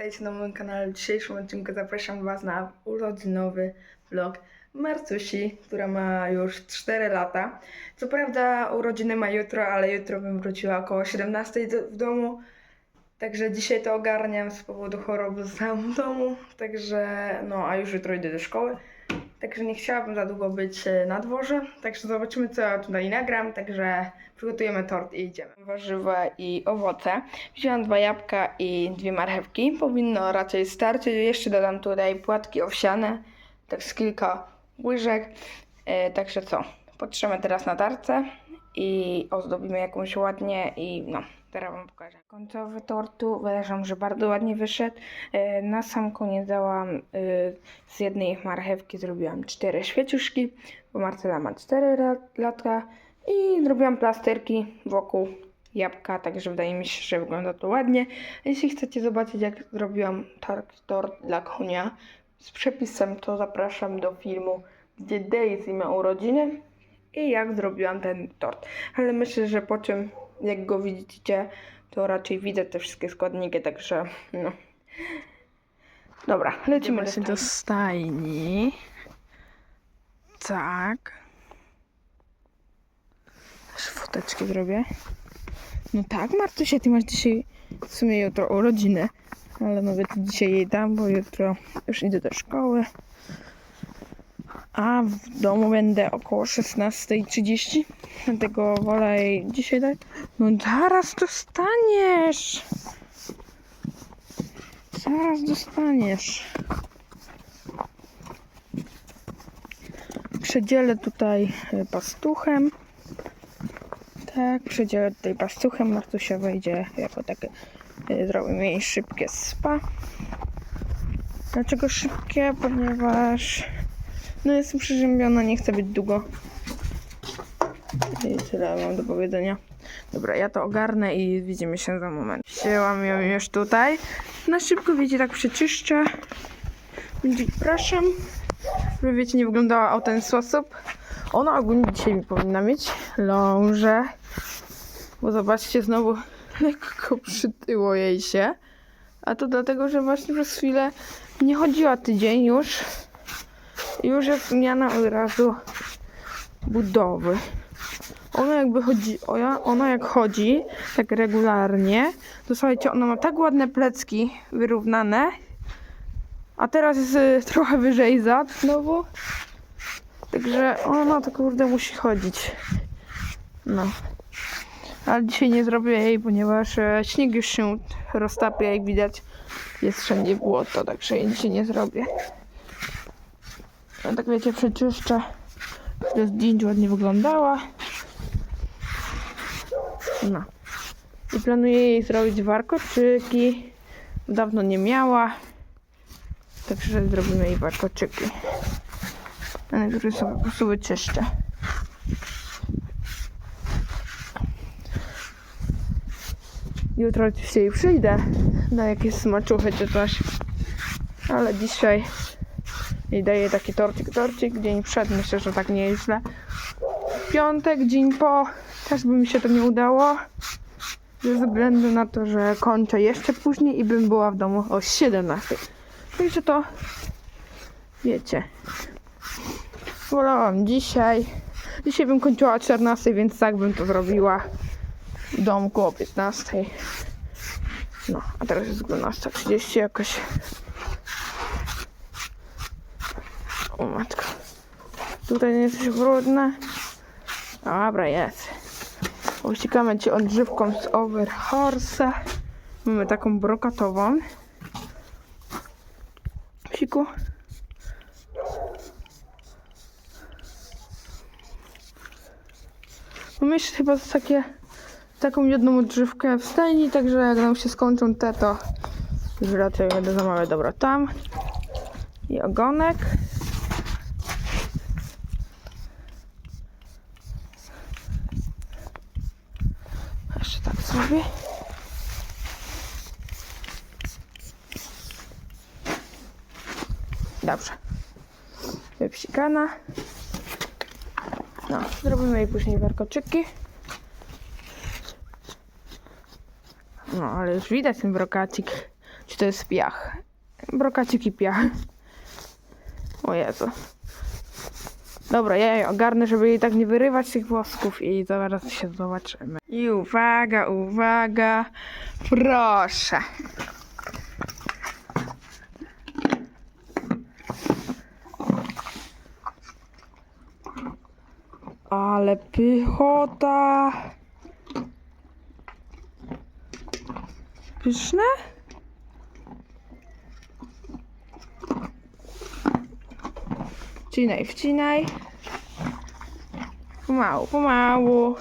Witajcie na moim kanale. W dzisiejszym odcinku zapraszam Was na urodzinowy vlog Marcusi, która ma już 4 lata. Co prawda urodziny ma jutro, ale jutro bym wróciła około 17 do, w domu. Także dzisiaj to ogarniam z powodu choroby w domu. Także no, a już jutro idę do szkoły. Także nie chciałabym za długo być e, na dworze. Także zobaczymy, co ja tutaj nagram. Także przygotujemy tort i idziemy. Warzywa i owoce. Wzięłam dwa jabłka i dwie marchewki. Powinno raczej starczyć. Jeszcze dodam tutaj płatki owsiane. Tak z kilka łyżek. E, także co? Potrzemy teraz na tarce i ozdobimy jakąś ładnie i no. Teraz wam pokażę. Końcowy tortu uważam, że bardzo ładnie wyszedł. E, Na sam koniec dałam e, z jednej marchewki zrobiłam cztery świeciuszki, bo Marcela ma 4 latka i zrobiłam plasterki wokół jabłka, także wydaje mi się, że wygląda to ładnie. Jeśli chcecie zobaczyć jak zrobiłam tort, tort dla konia z przepisem, to zapraszam do filmu, gdzie Daisy ma urodziny i jak zrobiłam ten tort. Ale myślę, że po czym jak go widzicie, to raczej widzę te wszystkie składniki, także no. Dobra, lecimy do do stajni. Tak. Też foteczki zrobię. No tak, Martusia, ty masz dzisiaj w sumie jutro urodziny. Ale to dzisiaj jej dam, bo jutro już idę do szkoły. A w domu będę około 16.30. Dlatego wolę dzisiaj dać. No zaraz dostaniesz. Zaraz dostaniesz. Przedzielę tutaj e, pastuchem. Tak, przedzielę tutaj pastuchem. Martusia wejdzie jako takie. Zrobimy szybkie spa. Dlaczego szybkie? Ponieważ no jestem przeziębiona, nie chcę być długo. I tyle mam do powiedzenia. Dobra, ja to ogarnę i widzimy się za moment. Wzięłam ją już tutaj. Na szybko, wiecie, tak przeczyszczę. Będzie, przepraszam, żeby wiecie, nie wyglądała o ten sposób. Ona ogólnie dzisiaj mi powinna mieć lążę. Bo zobaczcie, znowu lekko przytyło jej się. A to dlatego, że właśnie przez chwilę nie chodziła tydzień już. Już jest zmiana od razu budowy. Ona jakby chodzi, ona, jak chodzi tak regularnie, to słuchajcie, ona ma tak ładne plecki wyrównane, a teraz jest y, trochę wyżej zad znowu. Także ona to kurde musi chodzić. No. Ale dzisiaj nie zrobię jej, ponieważ e, śnieg już się roztapia, jak widać. Jest wszędzie błoto, także jej dzisiaj nie zrobię. No tak wiecie, przeczyszczę. Do zdjęć ładnie wyglądała. No. I planuję jej zrobić warkoczyki. Dawno nie miała. Także zrobimy jej warkoczyki. A najpierw sobie po prostu wyczyszczę. Jutro oczywiście jej przyjdę na jakieś smaczuchy czy coś. Ale dzisiaj i daję taki torcik, torcik, dzień przed, myślę, że tak nie jest źle. Piątek, dzień po, też by mi się to nie udało. Ze względu na to, że kończę jeszcze później i bym była w domu o 17. Także to, wiecie, wolałam dzisiaj. Dzisiaj bym kończyła o 14, więc tak bym to zrobiła w domku o 15. No, a teraz jest 12.30 jakoś. O matko. Tutaj nie jesteś brudne. Dobra, jest. Uściekamy ci odżywką z Overhorse. Mamy taką brokatową. Siku. Mamy jeszcze chyba takie, taką jedną odżywkę w stajni, także jak nam się skończą te, to już raczej będę zamawiać. Dobra, tam. I ogonek. Jeszcze tak zrobię. Dobrze. Wypsikana. No, zrobimy jej później warkoczyki. No, ale już widać ten brokacik. Czy to jest piach. Brokacik i piach. O Jezu. Dobra, ja jej ogarnę, żeby jej tak nie wyrywać tych włosków i zaraz się zobaczymy. I uwaga, uwaga, proszę. Ale pychota. Pyszne? Wcinaj, wcinaj. Pomału, pomału.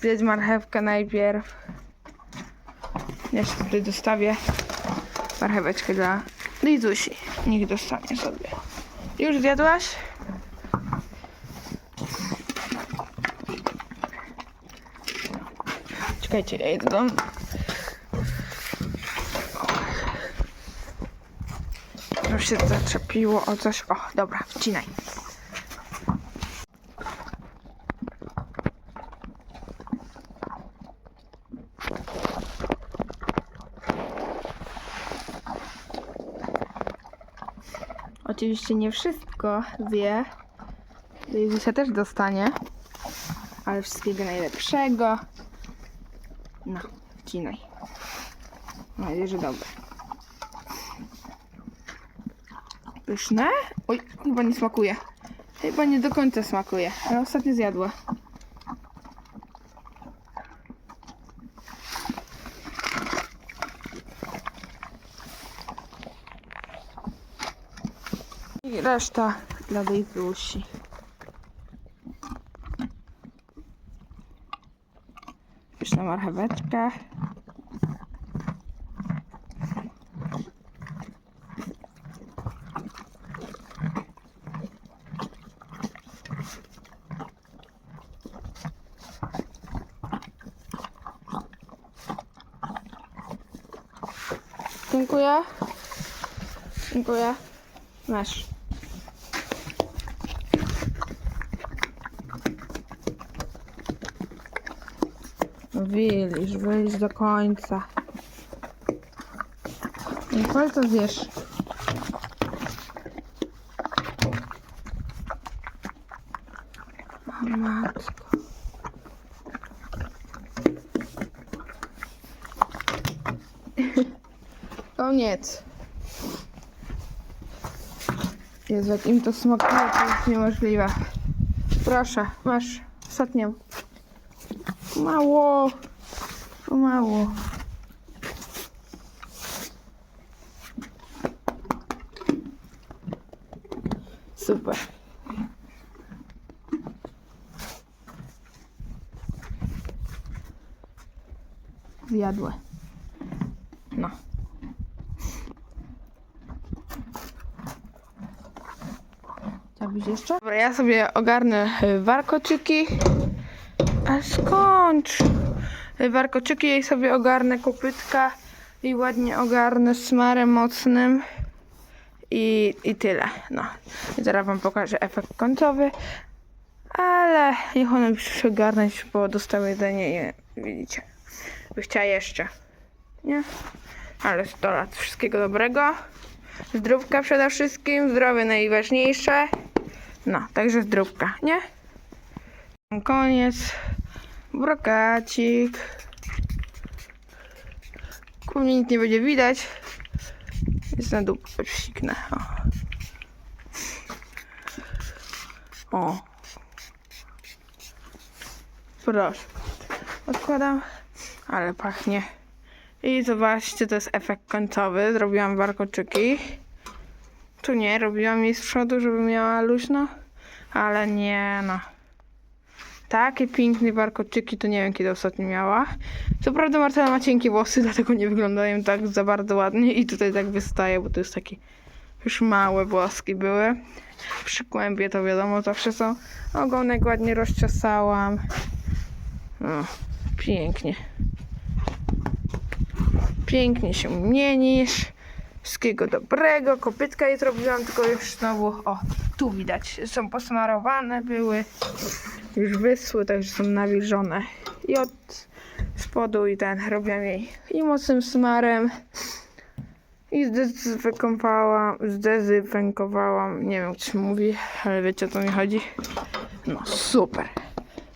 Zjedz marchewkę najpierw. Jeszcze tutaj dostawię marcheweczkę dla Lizusi. Niech dostanie sobie. Już zjadłaś? Czekajcie, ja idę. Już się zaczepiło o coś. O, dobra, wcinaj. Oczywiście nie wszystko zje. Jezusia też dostanie. Ale wszystkiego najlepszego. No, wcinaj. Mam nadzieję, że dobre. Pyszne? Oj, chyba nie smakuje. Chyba nie do końca smakuje, ale ostatnio zjadła. I reszta dla Dejzusi. Pyszna marcheweczka. Dziękuję. Dziękuję. Masz. Wilisz, wyjść do końca. Nicole, to zjesz. Matko. Koniec. Jezu, jak im to smakuje, to jest niemożliwe. Proszę, masz ostatnią. Mało. Mało. Super. Zjadłe. No. Chciałbyś jeszcze? Dobra, ja sobie ogarnę y, warkoczyki. A skończ. Warkoczyki jej sobie ogarnę kopytka i ładnie ogarnę smarem mocnym. I, I tyle. No. I zaraz wam pokażę efekt końcowy. Ale niech one już ogarnąć, bo dostały jedzenie i widzicie. By chciała jeszcze. Nie? Ale 100 lat. Wszystkiego dobrego. Zdrówka przede wszystkim. Zdrowie najważniejsze. No, także zdrówka, nie? Koniec. Brokacik. Głównie nic nie będzie widać. Jest na dupę psiknę. O. o. Proszę. Odkładam. Ale pachnie. I zobaczcie, to jest efekt końcowy. Zrobiłam warkoczyki. Tu nie, robiłam jej z przodu, żeby miała luźno. Ale nie, no. Takie piękne warkoczyki to nie wiem kiedy ostatnio miała. Co prawda Marcela ma cienkie włosy, dlatego nie wyglądają tak za bardzo ładnie i tutaj tak wystaje, bo to jest takie już małe włoski były. Przy kłębie to wiadomo zawsze są. Ogonek ładnie rozczesałam. No, pięknie. Pięknie się mienisz. Wszystkiego dobrego. Kopytka je zrobiłam, tylko już znowu, o, tu widać, są posmarowane były. Już wyschły, także są nawilżone. I od spodu i ten robiłam jej i mocnym smarem I zdezynfekowałam, zdezynfekowałam, nie wiem się mówi, ale wiecie o co mi chodzi. No super,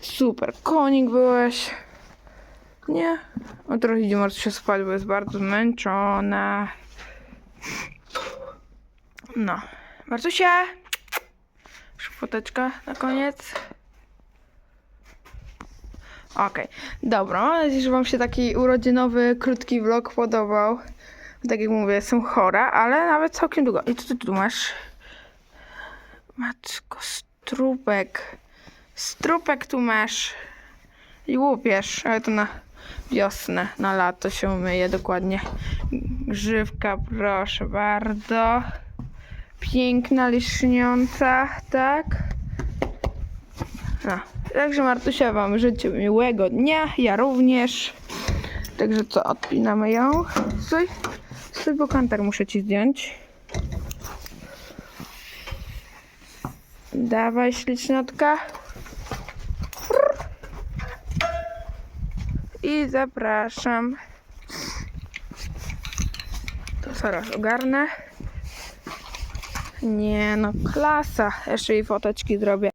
super, konik byłeś. Nie, o trochę idzie się spać, bo jest bardzo zmęczona. No, Martusia, foteczka na koniec. Okej, dobra, mam nadzieję, że wam się taki urodzinowy, krótki vlog podobał. Tak jak mówię, jestem chora, ale nawet całkiem długo. I co ty tu masz? Matko, strupek. Strupek tu masz. I łupiesz, ale to na wiosnę, na lato się myje dokładnie. Grzywka, proszę bardzo. Piękna, liśniąca, tak? No. Także Martusia wam życzę miłego dnia, ja również. Także co, odpinamy ją. Stój, stój, bo kantar muszę ci zdjąć. Dawaj, ślicznotka. I zapraszam. To zaraz ogarnę. Nie no, klasa. Jeszcze jej foteczki zrobię.